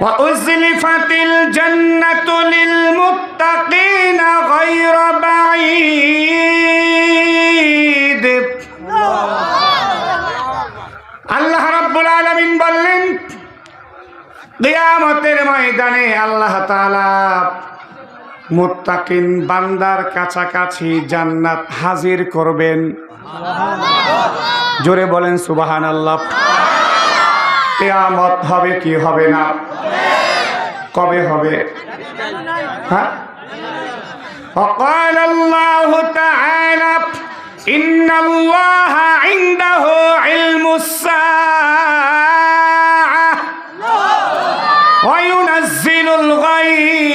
وأزلفت الجنة للمتقين غير بعيد আল্লাহ রাব্বুল আলামিন বললেন কিয়ামতের ময়দানে আল্লাহ তাআলা মুত্তাকিন বান্দার কাছাকাছি জান্নাত হাজির করবেন জোরে বলেন সুবাহান আল্লাহ কেয়ামত হবে কি হবে না কবে হবে হ্যাঁ وقال الله تعالى إن الله عنده علم الساعة وينزل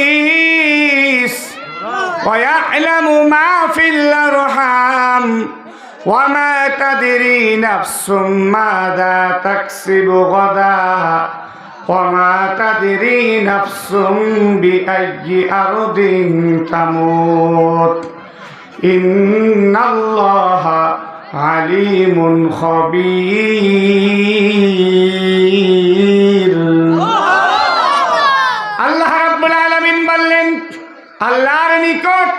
الغيث ويعلم ما في الأرحام وما تدري نفس ماذا تكسب غدا وما تدري نفس بأي أرض تموت إن الله عليم خبير আল্লাহ রাব্বুল আলামিন বললেন আল্লাহর নিকট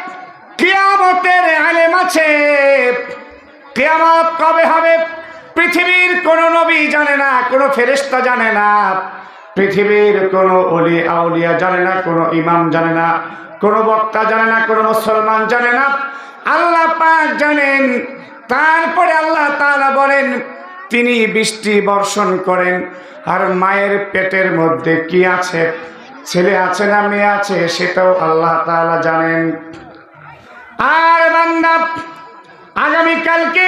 কিয়ামতের আলেম আছে কিয়ামত কবে হবে পৃথিবীর কোন নবী জানে না কোন ফেরেশতা জানে না পৃথিবীর কোন অলি আউলিয়া জানে না, কোন ইমাম জানে না, কোন বক্তা জানে না, কোন মুসলমান জানে না। আল্লাহ পাক জানেন। তারপরে আল্লাহ তাআলা বলেন, তিনি বৃষ্টি বর্ষণ করেন। আর মায়ের পেটের মধ্যে কি আছে? ছেলে আছে না মেয়ে আছে, সেটাও আল্লাহ তাআলা জানেন। আর বান্দা, আগামীকালকে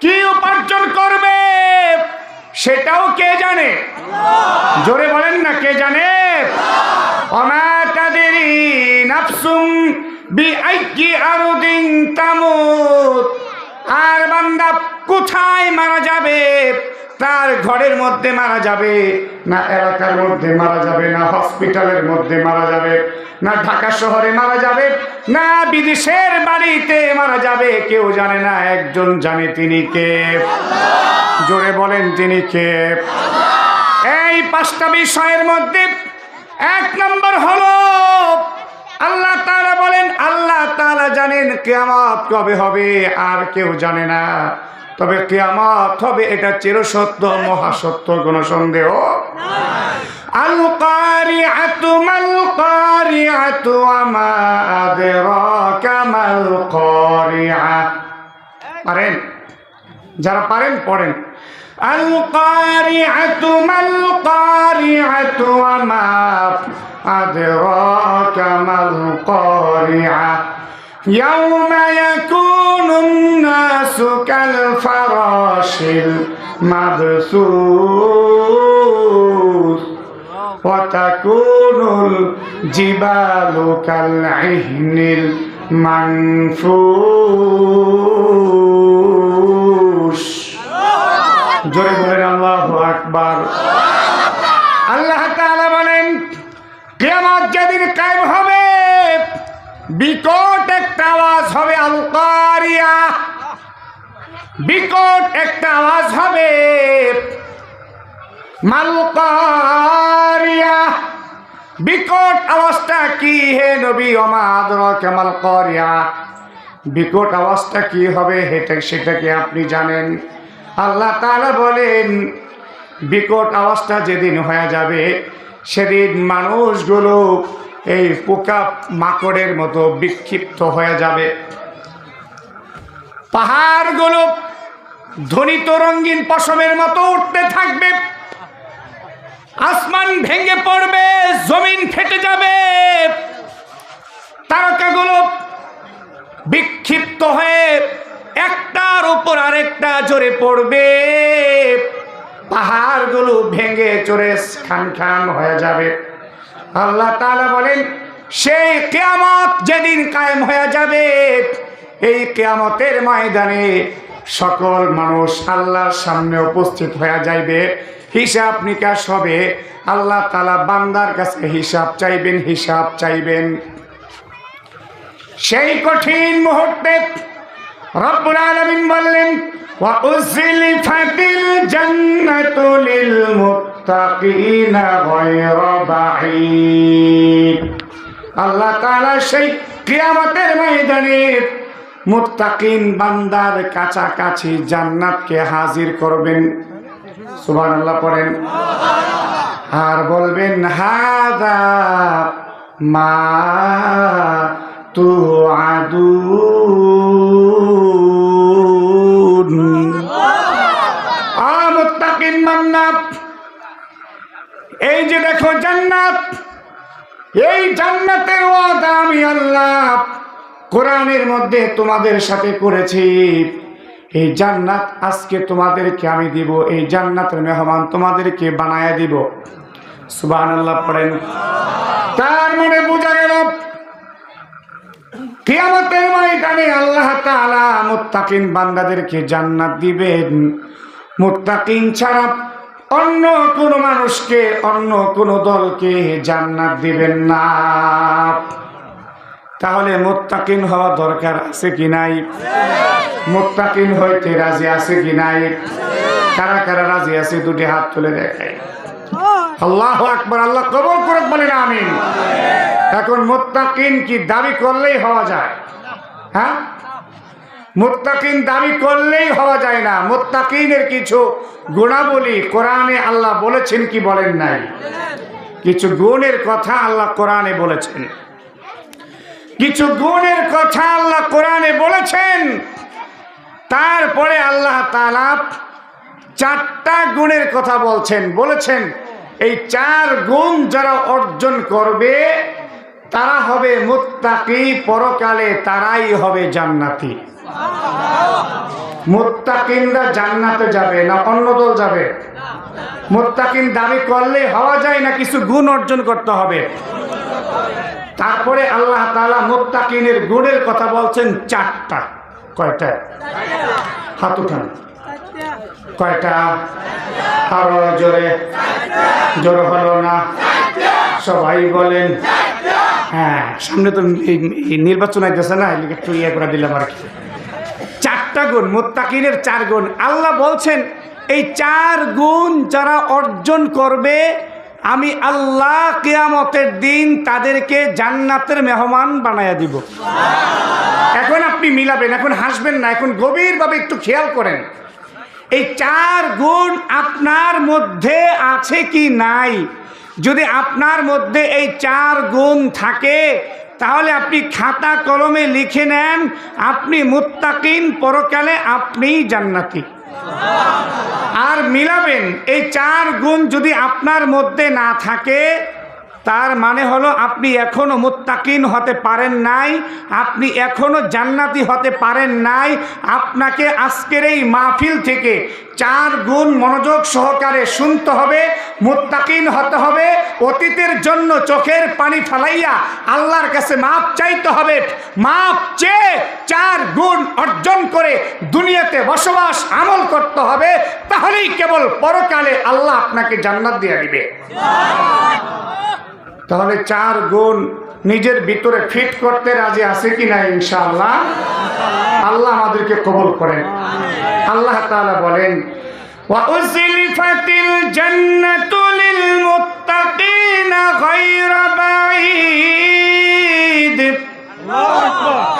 কি উপার্জন করবে? সেটাও কে জানে? জোরে বলেন না কে জানে? আর বান্দা কোথায় মারা যাবে? তার ঘরের মধ্যে মারা যাবে, না এলাকার মধ্যে মারা যাবে, না হসপিটালের মধ্যে মারা যাবে, না ঢাকা শহরে মারা যাবে, না বিদেশের বাড়িতে মারা যাবে, কেউ জানে না একজন জানে তিনি কে। জোরে বলেন তিনি কে? এই পাঁচটা বিষয়ের মধ্যে এক নম্বর হলো, আল্লাহ তাআলা বলেন, আল্লাহ তাআলা জানেন কিয়ামত কবে হবে, আর কেউ জানে না। তবে কিয়ামত হবে, এটা চিরসত্য, মহাসত্য, কোনো সন্দেহ। আল কারিআতু মাল কারিআতু ওয়া আদরাকা মাল কারিআ পারেন? যারা পারেন পড়েন আল কারিআতু মাল কারিআতু ওয়া মা আদরাকা মাল কারিআ يوم يكون الناس كالفراش المبثوث وتكون الجبال كالعهن المنفوش জোরে বলেন আল্লাহ আকবার। আল্লাহ বলেন, কিয়ামত যেদিন কায়েম হবে, বিকট একটা আওয়াজ হবে আলকারিয়া। বিকট একটা আওয়াজ হবে মালকারিয়া। বিকট আওয়াজটা কি হে নবী অমাদর আদরাকা মাল কারিয়া বিকট আওয়াজটা কি হবে হেটা সেটা কি আপনি জানেন? আল্লাহ তাআলা বলেন, বিকট আওয়াজটা যেদিন হয়ে যাবে, সেদিন মানুষগুলো এই পোকা মাকড়ের মতো বিক্ষিপ্ত হয়ে যাবে। পাহাড়গুলো ধ্বনিত রঙিন পশমের মতো উঠতে থাকবে। আসমান ভেঙে পড়বে, জমিন ফেটে যাবে। তারকাগুলো বিক্ষিপ্ত হয়ে একটার উপর আরেকটা জোরে পড়বে। পাহাড়গুলো ভেঙে চড়ে খান খান হয়ে যাবে। আল্লাহ তাআলা বলেন সেই কেয়ামত যেদিন কায়েম হয়ে যাবে, এই কেয়ামতের ময়দানে সকল মানুষ আল্লাহর সামনে উপস্থিত হয়ে যাইবে, হিসাব নিকাশ হবে। আল্লাহ তালা বান্দার কাছে হিসাব চাইবেন হিসাব চাইবেন। সেই কঠিন মুহূর্তে রব্বুল আলামিন বললেন ওয়া উযলিফাতিল জান্নাতু লিল মুত্তাকিন গায়রা বাঈদ। আল্লাহ তাআলা সেই কিয়ামতের ময়দানে মুত্তাকিন বান্দার কাছাকাছি জান্নাতকে হাজির করবেন। সুবহানাল্লাহ পড়েন। আর বলবেন হাদা মা তু আদুন এই যে দেখো জান্নাত, এই জান্নাতের ওয়াদা আমি আল্লাহ কোরআনের মধ্যে তোমাদের সাথে করেছি। এই জান্নাত আজকে তোমাদেরকে আমি দিব, এই জান্নাতের মেহমান তোমাদেরকে বানায়া দিব। সুবহানাল্লাহ পড়েন। তার মানে বোঝা গেল, কিয়ামতের ময়দানে আল্লাহ তাআলা মুত্তাকিন বান্দাদেরকে জান্নাত দিবেন। মুত্তাকিন ছাড়া অন্য কোন মানুষকে, অন্য কোন দলকে জান্নাত দিবেন না। তাহলে মুত্তাকিন হওয়া দরকার আছে কি নাই? মুত্তাকিন হইতে রাজি আছে কি নাই? কারা কারা রাজি আছে দুটি হাত তুলে দেখায় আল্লাহ আকবর, আল্লাহ কবল করুক বলেন, আমিন। এখন মুত্তাকিন কি দাবি করলেই হওয়া যায়? হ্যাঁ? মুত্তাকিন দাবি করলেই হওয়া যায় না। মোত্তাকিনের কিছু গুণাবলী কোরআনে আল্লাহ বলেছেন কি বলেন নাই? কিছু গুণের কথা আল্লাহ কোরআনে বলেছেন। কিছু গুণের কথা আল্লাহ কোরআনে বলেছেন। তারপরে আল্লাহ তাআলা চারটা গুণের কথা বলছেন। বলেছেন, এই চার গুণ যারা অর্জন করবে, তারা হবে মুত্তাকি, পরকালে তারাই হবে জান্নাতি। মুত্তাকিনরা জান্নাতে যাবে না অন্য দল যাবে? মুত্তাকিন দাবি করলে হওয়া যায় না, কিছু গুণ অর্জন করতে হবে। তারপরে আল্লাহ তাআলা মুত্তাকিনের গুণের কথা বলছেন চারটা। কয়টা? হাত উঠান। কয়টা? আরও জোরে। জোর হলো না? সবাই বলেন। হ্যাঁ সামনে তো নির্বাচন আইতেছে না একটু ইয়ে করে দিলাম আর কি। চারটা গুণ, মোত্তাকিনের চার গুণ। আল্লাহ বলছেন, এই চার গুণ যারা অর্জন করবে, আমি আল্লাহ কেয়ামতের দিন তাদেরকে জান্নাতের মেহমান বানায়া দিব। এখন আপনি মিলাবেন, এখন হাসবেন না, এখন গভীরভাবে একটু খেয়াল করেন। এই চার গুণ আপনার মধ্যে আছে কি নাই? যদি আপনার মধ্যে এই চার গুণ থাকে তাহলে আপনি খাতা কলমে লিখে নেন, আপনি মুত্তাকিন, পরকালে আপনিই জান্নাতি। আর মিলাবেন, এই চার গুণ যদি আপনার মধ্যে না থাকে, তার মানে হলো আপনি এখনও মুত্তাকিন হতে পারেন নাই, আপনি এখনও জান্নাতি হতে পারেন নাই, আপনাকে আজকের এই মাহফিল থেকে চার গুণ মনোযোগ সহকারে শুনতে হবে মুত্তাকিন হতে হবে, অতীতের জন্য চোখের পানি ফালাইয়া আল্লাহর কাছে মাপ চাইতে হবে। মাপ চেয়ে চার গুণ অর্জন করে দুনিয়াতে বসবাস, আমল করতে হবে, তাহলেই কেবল পরকালে আল্লাহ আপনাকে জান্নাত দিয়ে দিবে। তাহলে চার গুণ নিজের ভিতরে ফিট করতে রাজি আছে কি না, ইনশাআল্লাহ? আল্লাহ আমাদেরকে কবল করেন। আল্লাহ তাআলা বলেন وأزلفت الجنة للمتقين غير بعيد.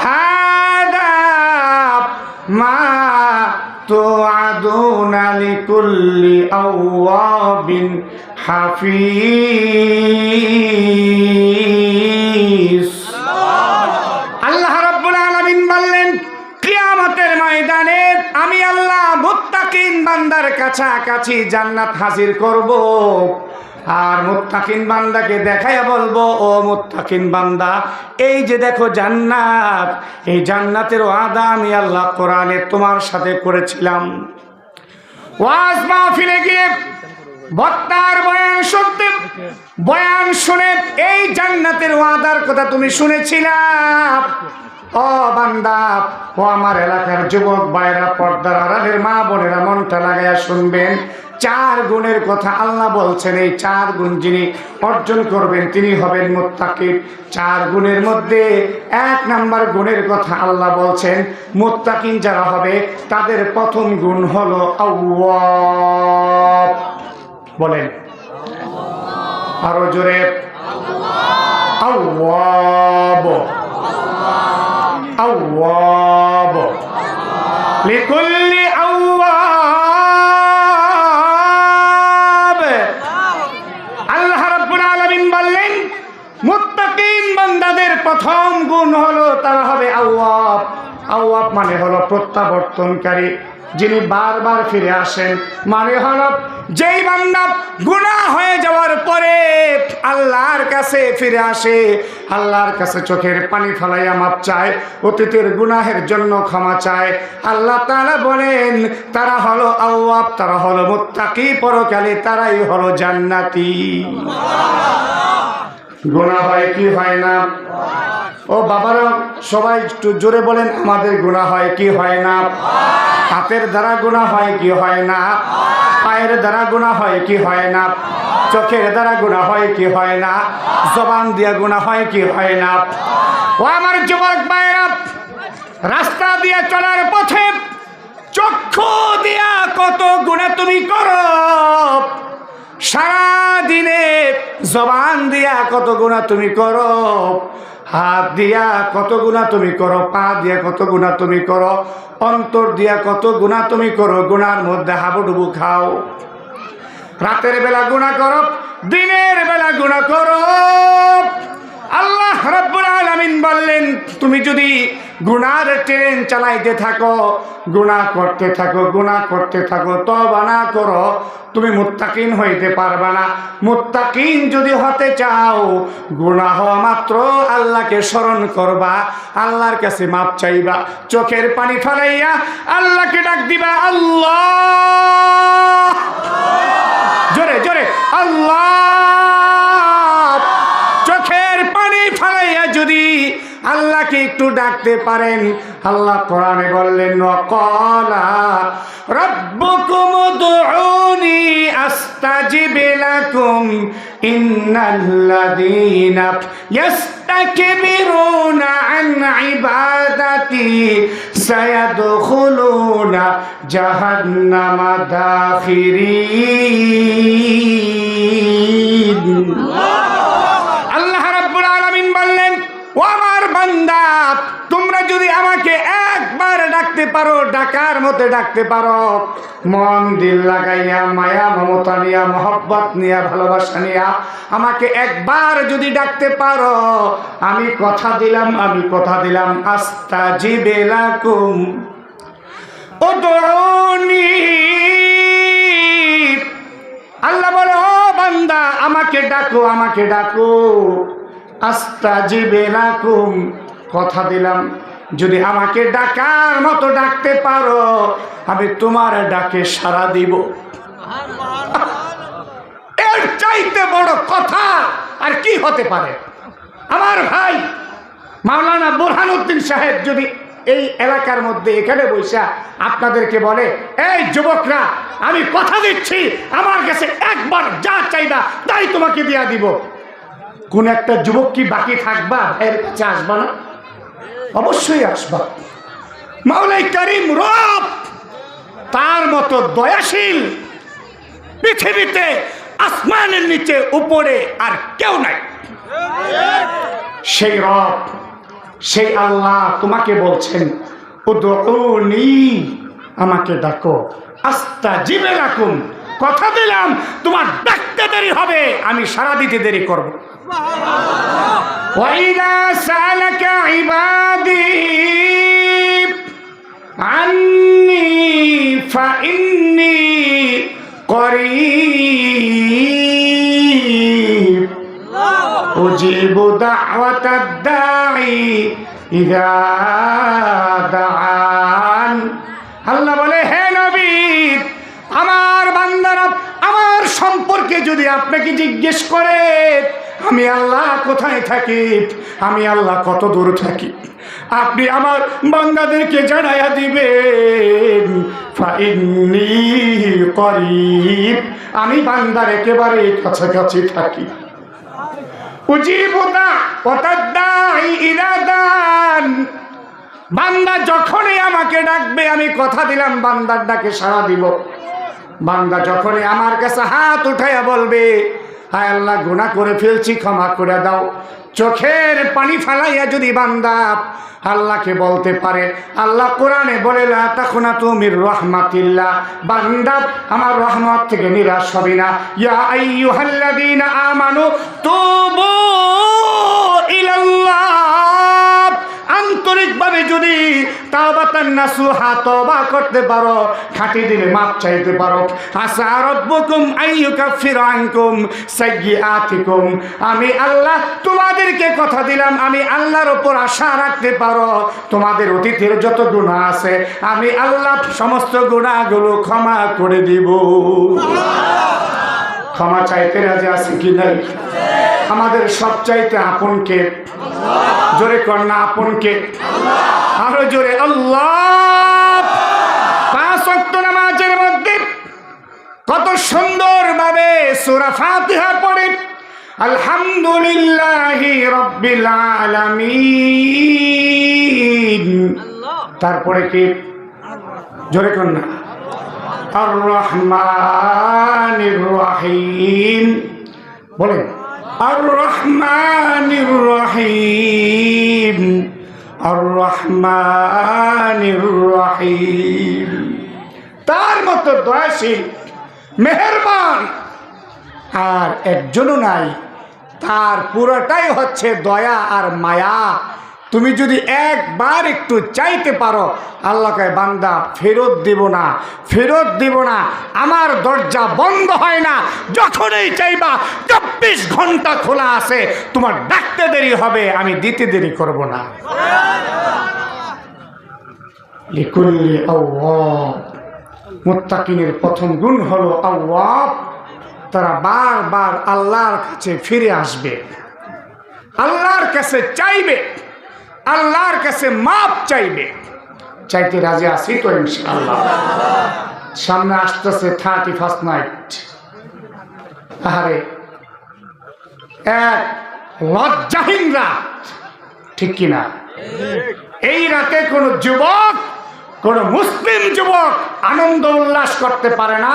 هذا ما توعدون لكل أواب حفيظ. বান্দার কাছাকাছি জান্নাত হাজির করব। আর মুত্তাকিন বান্দাকে দেখাইয়া বলব, ও মুত্তাকিন বান্দা, এই যে দেখো জান্নাত, এই জান্নাতের ওয়াদা আমি আল্লাহ কোরআনে তোমার সাথে করেছিলাম। ওয়াজ মাহফিলে গিয়ে বক্তার বয়ান শুনতে, বয়ান শুনে, এই জান্নাতের ওয়াদার কথা তুমি শুনেছিলাম ও বান্দা, ও আমার এলাকার যুবক ভাইরা, পর্দার আড়ালের মা বোনেরা মনটা লাগাইয়া শুনবেন। চার গুণের কথা আল্লাহ বলছেন, এই চার গুণ যিনি অর্জন করবেন, তিনি হবেন মোত্তাকিব চার গুণের মধ্যে এক নাম্বার গুণের কথা আল্লাহ বলছেন, মোত্তাকিন যারা হবে, তাদের প্রথম গুণ হলো বলেন। আরও জোরে। আওয়াব আওয়াব লিকুল্লি প্রথম গুণ হলো তারা হবে আওয়াব আওয়াব মানে হলো প্রত্যাবর্তনকারী, যিনি বারবার ফিরে আসেন। মানে হলো যেই বান্দা গুনাহ হয়ে আল্লাহর কাছে ফিরে আসে। আল্লাহর কাছে চোখের পানি ফেলাইয়া মাপ চায়। অতীতের গুনাহের জন্য ক্ষমা চায়। আল্লাহ তাআলা বলেন তারা হলো আওয়াব তারা হলো মুত্তাকি পরকালে তারাই হলো জান্নাতি। গুণা হয় কি হয় না? ও বাবারা, সবাই একটু জোরে বলেন, আমাদের গুণা হয় কি হয় না? হাতের দ্বারা গুণা হয় কি হয় না? পায়ের দ্বারা গুণা হয় কি হয় না? চোখের দ্বারা গুণা হয় কি হয় না? জবান দিয়া গুণা হয় কি হয় না? ও আমার যুবক ভাইরা রাস্তা দিয়ে চলার পথে চক্ষু দিয়া কত গুণা তুমি করো? সারাদিনে জবান দিয়া কত গুণা তুমি করো, হাত দিয়া কত গুণা তুমি করো, পা দিয়া কত গুণা তুমি করো, অন্তর দিয়া কত গুণা তুমি করো, গুণার মধ্যে হাবুডুবু খাও। রাতের বেলা গুণা করো, দিনের বেলা গুণা করো। আল্লাহ রাব্বুল আলামিন বললেন, তুমি যদি গুনার ট্রেন চালাইতে থাকো, গুনাহ করতে থাকো, গুনাহ করতে থাকো তবা না করো, তুমি মুত্তাকিন হইতে পারবা না। মুত্তাকিন যদি হতে চাও, গুনাহ হওয়া মাত্র আল্লাহকে স্মরণ করবা, আল্লাহর কাছে মাপ চাইবা, চোখের পানি ফেলাইয়া আল্লাহকে ডাক দিবা, আল্লাহ! জোরে জোরে, আল্লাহ চোখের পানি ফালাইয়া যদি আল্লাহকে একটু ডাকতে পারেন আল্লাহ কোরআনে বললেন ওয়াকালা রব্বুকুম উদউনি আস্তাজিব লাকুম ইন্নাল্লাযীনা يستكبرون عن عبادتي سيدخلون جهنم داخرين তোমরা যদি আমাকে একবার ডাকতে পারো, ডাকার মতো ডাকতে পারো। মন দিল লাগাইয়া, মায়া, মমতা নিয়া, মহব্বত নিয়া, ভালোবাসা নিয়া আমাকে একবার যদি ডাকতে পারো, আমি কথা দিলাম, আমি কথা দিলাম, আস্তা জিবেলাকুম উদউনি আল্লাহ বলে, ও বান্দা, আমাকে ডাকো আমাকে ডাকো। আস্তা জিবে লাকুম। কথা দিলাম। যদি আমাকে ডাকার মতো ডাকতে পারো, আমি তোমার ডাকে সাড়া দিব। এর চাইতে বড় কথা আর কি হতে পারে? আমার ভাই মাওলানা বোরহানুদ্দিন সাহেব যদি এই এলাকার মধ্যে এখানে বৈশা আপনাদেরকে বলে, এই যুবকরা, আমি কথা দিচ্ছি, আমার কাছে একবার যা চাইবা তাই তোমাকে দিয়া দিব। কোন একটা যুবক কি বাকি থাকবা এর কাছে আসবা না? অবশ্যই আসবা। মাওলাই করিম রব তার মতো দয়াশীল পৃথিবীতে আসমানের নিচে উপরে আর কেউ নাই। সেই রব, সেই আল্লাহ তোমাকে বলছেন আমাকে ডাকো। আস্তা জিবে রাখুন কথা দিলাম, তোমার ডাকতে দেরি হবে, আমি সারা দিতে দেরি করব। وإذا سألك عبادي عني فإني قريب أجيب دعوة الداعي إذا دعان আল্লাহ বলে হে নবী আমার বান্দারা আমার সম্পর্কে যদি আপনাকে জিজ্ঞেস করে, আমি আল্লাহ কোথায় থাকি? আমি আল্লাহ কত দূর থাকি? আপনি আমার বান্দাদেরকে জানাইয়া দিবেন আমি বান্দার একেবারে কাছাকাছি থাকি। বান্দা যখনই আমাকে ডাকবে, আমি কথা দিলাম, বান্দার ডাকে সাড়া দিব। বান্দা যখনই আমার কাছে হাত উঠাইয়া বলবে, হায় আল্লাহ, গুনাহ করে ফেলছি, ক্ষমা করে দাও। চোখের পানি ফেলাইয়া যদি বান্দা আল্লাহকে বলতে পারে, আল্লাহ কোরআনে বলে, লা তাখনা তুমির রহমাতিল্লাহ। বান্দা আমার রহমত থেকে নিরাশ হবে না। ইয়া আইয়ুহাল্লাযীনা আমানু তুবু করতে পারো দিলে মাপ চাইতে পারো। আসা আমি আল্লাহ তোমাদেরকে কথা দিলাম, আমি আল্লাহর ওপর আশা রাখতে পারো। তোমাদের অতীতের যত গুণা আছে, আমি আল্লাহ সমস্ত গুনাহগুলো ক্ষমা করে দিব। ক্ষমা চাইতে রাজি আছে কি নাই? আমাদের সব চাইতে আপনকে, জোরে কন্যা আপনকে। আরও জোরে আল্লাহ! পাঁচ অক্ট নামাজের মধ্যে কত সুন্দর ভাবে সুরা ফাতিহা পড়ে। আলহামদুলিল্লাহি রব্বিল আলামিন। তারপরে কি? জোরে কন্যা। আর রহমানির রহিম। বলেন আর রহমানির রহিম। রহিম তার মতো দয়াশীল মেহরবান আর একজনও নাই। তার পুরোটাই হচ্ছে দয়া আর মায়া। তুমি যদি একবার একটু চাইতে পারো আল্লাহকে বান্দা, ফেরত দিব না, ফেরত দিব না, আমার দরজা বন্ধ হয় না, যখনই চাইবা, চব্বিশ ঘণ্টা খোলা আছে, তোমার ডাকতে দেরি হবে, আমি দিতে দেরি করব না। লিকুল্লি মুত্তাকিনের প্রথম গুণ হলো আওয়াব, তারা বারবার আল্লাহর কাছে ফিরে আসবে, আল্লাহর কাছে চাইবে। আল্লাহর কাছে মাপ চাইবে। চাইতে রাজি আছি তো ইনশাআল্লাহ। সামনে আসতেছে থার্টি ফার্স্ট নাইট আরে লজ্জাহীন রাত। ঠিক কিনা? এই রাতে কোনো যুবক, কোন মুসলিম যুবক আনন্দ উল্লাস করতে পারে না।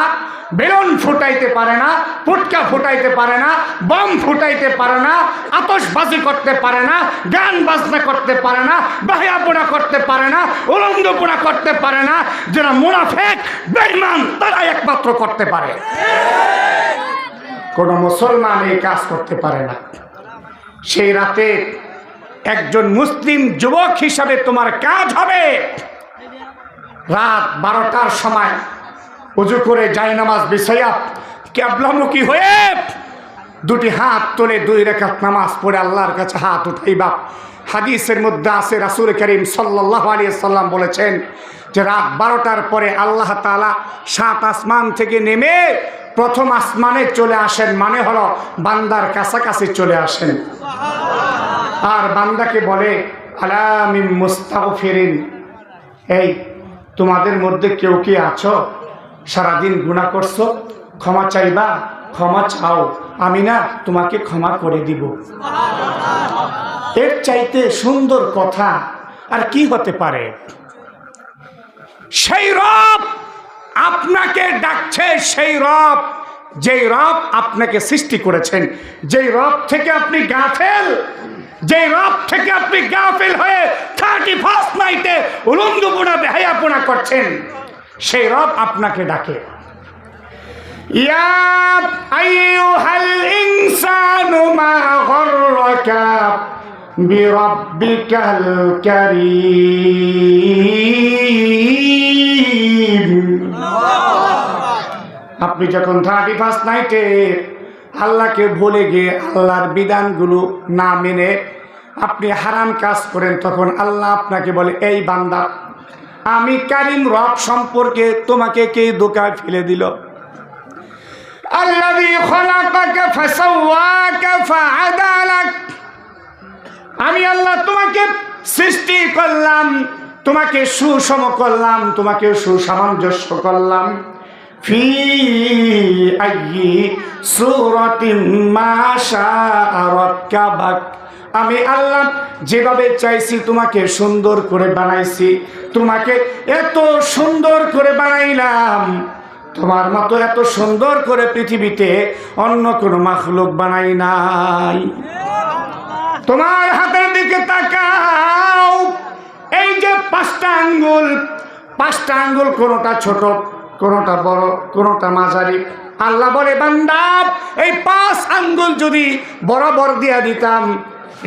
বেলুন ফুটাইতে পারে না, ফুটকা ফুটাইতে পারে না, বম ফুটাইতে পারে না আতসবাজি করতে পারে না, গান বাজনা করতে পারে না বাহিয়াপোনা করতে পারে না উলঙ্গপোনা করতে পারে না, যারা মুনাফেক বেইমান তারা একমাত্র করতে পারে। কোন মুসলমান এই কাজ করতে পারে না। সেই রাতে একজন মুসলিম যুবক হিসাবে তোমার কাজ হবে। রাত বারোটার সময় উজু করে যায় নামাজ বিছাইয়া ক্যাবলামুখী হয়ে দুটি হাত তোলে দুই রেখাত নামাজ পড়ে আল্লাহর কাছে হাত উঠাই বাপ হাদিসের মধ্যে আছে, রাসুল করিম সাল্লাহ আলিয়া সাল্লাম বলেছেন যে রাত বারোটার পরে আল্লাহ তালা সাত আসমান থেকে নেমে প্রথম আসমানে চলে আসেন মানে হলো বান্দার কাছাকাছি চলে আসেন। আর বান্দাকে বলে আলামিম মুস্তাগফিরিন। এই, তোমাদের মধ্যে কেউ কি আছো? সারাদিন গুণা করছ, ক্ষমা চাইবা, ক্ষমা চাও। আমি না তোমাকে ক্ষমা করে দিব। এর চাইতে সুন্দর কথা আর কি হতে পারে? সেই রব আপনাকে ডাকছে, সেই রব, যেই রব আপনাকে সৃষ্টি করেছেন, যেই রব থেকে আপনি গাফেল যে রব থেকে আপনি গাফেল হয়ে থার্টি ফার্স্ট নাইটে উলঙ্গপোনা বেহায়াপোনা করছেন। সেই রব আপনাকে ডাকে। আপনি যখন থার্টি ফার্স্ট নাইটে আল্লাহকে ভুলে গিয়ে আল্লাহর বিধানগুলো না মেনে আপনি হারাম কাজ করেন, তখন আল্লাহ আপনাকে বলে, এই বান্দা আমি কারিম রব সম্পর্কে তোমাকে কে দোকায় ফেলে দিল? আমি আল্লাহ তোমাকে সৃষ্টি করলাম, তোমাকে সুষম করলাম, তোমাকে সুসামঞ্জস্য করলাম। ফি আইয়ি সূরাতিন মা শাআ রাক্কাবাক আমি আল্লাহ যেভাবে চাইছি তোমাকে সুন্দর করে বানাইছি, তোমাকে এত সুন্দর করে বানাইলাম, তোমার মতো এত সুন্দর করে পৃথিবীতে অন্য কোনো মাখলুক বানাই নাই। তোমার হাতের দিকে তাকাও, এই যে পাঁচটা আঙ্গুল পাঁচটা আঙ্গুল কোনোটা ছোট, কোনোটা বড়, কোনোটা মাঝারি। আল্লাহ বলে, বান্দা, এই পাঁচ আঙ্গুল যদি বরাবর দিয়া দিতাম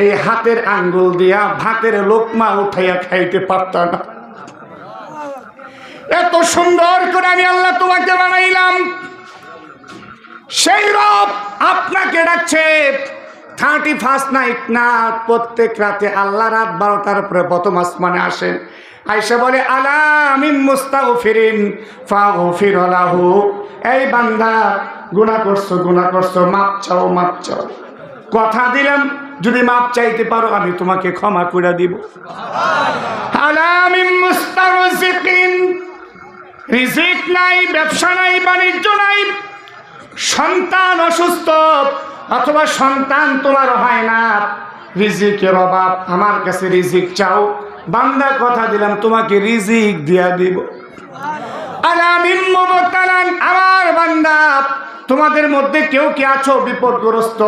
এই হাতের আঙ্গুল দিয়া ভাতের লোকমা উঠাইয়া খাইতে পারতাম না। এত সুন্দর করে আমি আল্লাহ তোমাকে বানাইলাম। সেই রব আপনাকে ডাকছে, থার্টি ফার্স্ট নাইট না, প্রত্যেক রাতে আল্লাহ রাত বারোটার পরে প্রথম আসমানে আসেন। আইসা বলে আলামিন মুস্তাও ফিরিন ফাও ফিরলাহু এই বান্দা, গুনাহ করছ গুনাহ করছ, মাপ চাও মাপ চাও। কথা দিলাম যদি মাপ চাইতে পারো, আমি তোমাকে ক্ষমা করে দিব। রিজিক নাই, ব্যবসা নাই, বাণিজ্য নাই। সন্তান অসুস্থ, অথবা সন্তান তোমার হয় না। রিজিকের অভাব, আমার কাছে রিজিক চাও। বান্দা কথা দিলাম, তোমাকে রিজিক দিয়া দিব। মুবতালান, আমার বান্দা। তোমাদের মধ্যে কেউ কি আছো বিপদগ্রস্ত?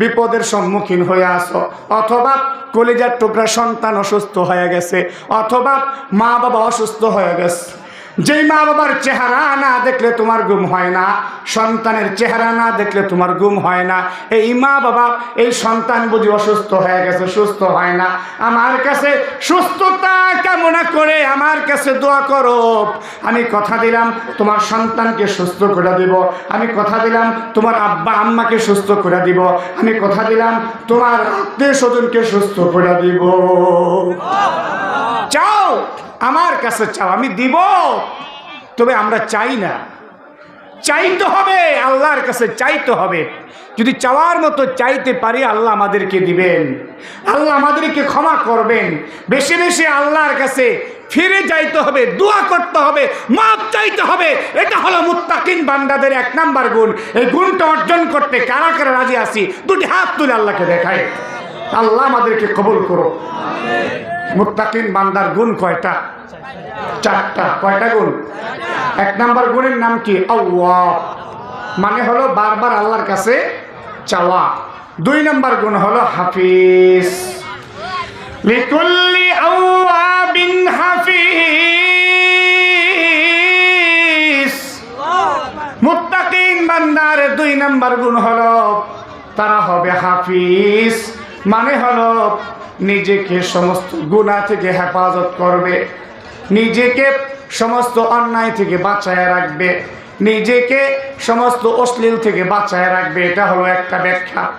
বিপদের সম্মুখীন হয়ে আসো অথবা কলেজার টুকরা সন্তান অসুস্থ হয়ে গেছে। অথবা মা বাবা অসুস্থ হয়ে গেছে। যেই মা বাবার চেহারা না দেখলে তোমার গুম হয় না, সন্তানের চেহারা না দেখলে তোমার গুম হয় না, এই মা বাবা, এই সন্তান বুঝি অসুস্থ হয়ে গেছে, সুস্থ হয় না। আমার কাছে সুস্থতা কামনা করে আমার কাছে দোয়া করো। আমি কথা দিলাম, তোমার সন্তানকে সুস্থ করে দিব। আমি কথা দিলাম, তোমার আব্বা আম্মাকে সুস্থ করে দিব। আমি কথা দিলাম, তোমার আত্মীয় স্বজনকে সুস্থ করে দিব। চাও আমার কাছে চাও, আমি দিব। তবে আমরা চাই না। চাইতে হবে, আল্লাহর কাছে চাইতে হবে। যদি চাওয়ার মতো চাইতে পারি, আল্লাহ আমাদেরকে দিবেন। আল্লাহ আমাদেরকে ক্ষমা করবেন। বেশি বেশি আল্লাহর কাছে ফিরে যাইতে হবে, দোয়া করতে হবে, মাপ চাইতে হবে। এটা হলো মুত্তাকিন বান্দাদের এক নাম্বার গুণ। এই গুণটা অর্জন করতে কারা কারা রাজি আসি দুটি হাত তুলে আল্লাহকে দেখায় আল্লাহ আমাদেরকে কবুল করো মুত্তাকিন বান্দার গুণ কয়টা? চারটা। কয়টা গুণ? এক নাম্বার গুণের নাম কি? আল্লাহ। মানে হলো বারবার আল্লাহর কাছে চাওয়া। দুই নাম্বার গুণ হলো হাফিজ। লিকুল্লি আওয়াবিন হাফিজ। মুত্তাকিন বান্দার দুই নাম্বার গুণ হলো তারা হবে হাফিজ। মানে হলো নিজেকে সমস্ত গুণা থেকে হেফাজত করবে। নিজেকে সমস্ত অন্যায় থেকে বাঁচায় রাখবে। নিজেকে সমস্ত অশ্লীল থেকে বাঁচায় রাখবে, এটা হলো একটা ব্যাখ্যা।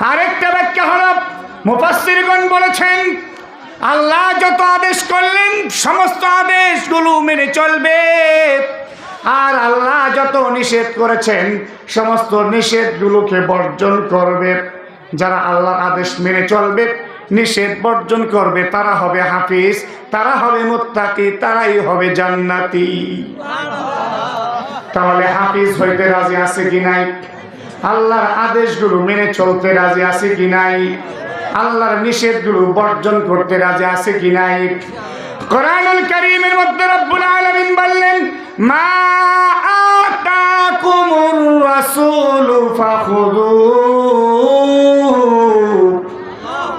আরেকটা ব্যাখ্যা হলো, মুফাসসিরগণ বলেছেন, আল্লাহ যত আদেশ করলেন, সমস্ত আদেশগুলো মেনে চলবে। আর আল্লাহ যত নিষেধ করেছেন, সমস্ত নিষেধগুলোকে বর্জন করবে। যারা আল্লাহর আদেশ মেনে চলবে নিষেধ বর্জন করবে, তারা হবে হাফিজ, তারা হবে মুত্তাকি, তারাই হবে জান্নাতি। তাহলে হাফিজ হইতে রাজি আছে কি নাই? আল্লাহর আদেশগুলো মেনে চলতে রাজি আছে কি নাই? আল্লাহর নিষেধগুলো বর্জন করতে রাজি আছে কি নাই? কোরআনুল কারীমের মধ্যে রব্বুল আলামিন বললেন, মা আতাকুমুর রাসূলু ফাখুযুহু।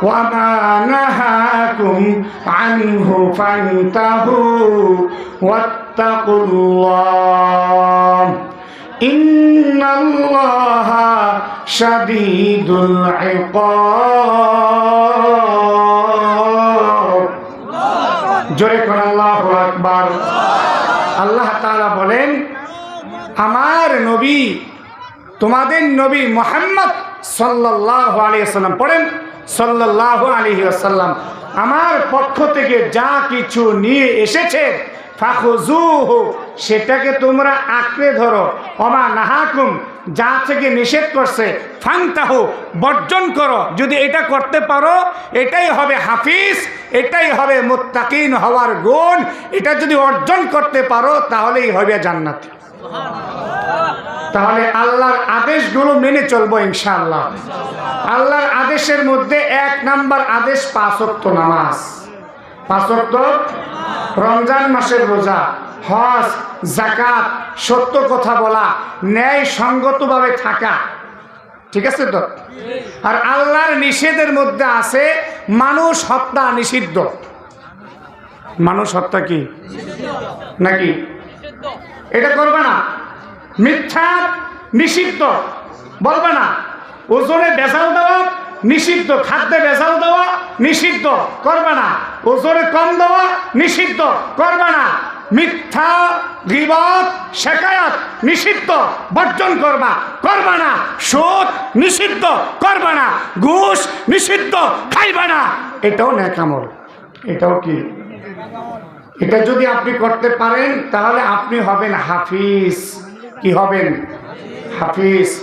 وما نهاكم عنه فانتهوا واتقوا الله إن الله شديد العقاب জোরে কোন আল্লাহ আকবার আল্লাহ তাআলা বলেন আমার নবী তোমাদের নবী মোহাম্মদ সাল্লাল্লাহু আলাইহি সাল্লাম পড়েন সাল্লাল্লাহু আলাইহি ওয়াসাল্লাম, আমার পক্ষ থেকে যা কিছু নিয়ে এসেছে সেটাকে তোমরা আঁকড়ে ধরো। অমা নাহাকুম, যা থেকে নিষেধ করছে ফাংতাহু বর্জন করো। যদি এটা করতে পারো, এটাই হবে হাফিজ, এটাই হবে মুত্তাকিন হওয়ার গুণ, এটা যদি অর্জন করতে পারো, তাহলেই হবে জান্নাতি। তাহলে আল্লাহর আদেশগুলো মেনে চলবো ইনশাআল্লাহ। আল্লাহর আদেশের মধ্যে এক নাম্বার আদেশ পাঁচক্ত নামাজ। পাঁচক্ত রমজান মাসের রোজা, হজ জাকাত সত্য কথা বলা ন্যায় সঙ্গতভাবে থাকা। ঠিক আছে তো? আর আল্লাহর নিষেধের মধ্যে আছে মানুষ হত্যা নিষিদ্ধ। মানুষ হত্যা কি? নাকি? এটা করবে না। মিথ্যা নিষিদ্ধ। বলবে না। ওজনে বেজাল দেওয়া নিষিদ্ধ। খাদ্যে বেজাল দেওয়া নিষিদ্ধ। করবে না। ওজনে কম দেওয়া নিষিদ্ধ। করবে না। মিথ্যা গিবত শেখায়াত নিষিদ্ধ। বর্জন করবা। করবা না। সুদ নিষিদ্ধ। করবা না। ঘুষ নিষিদ্ধ। খাইবা না। এটাও ন্যাকামল। এটাও কি? এটা যদি আপনি করতে পারেন তাহলে আপনি হবেন হাফিজ। কি হবেন? হাফিজ।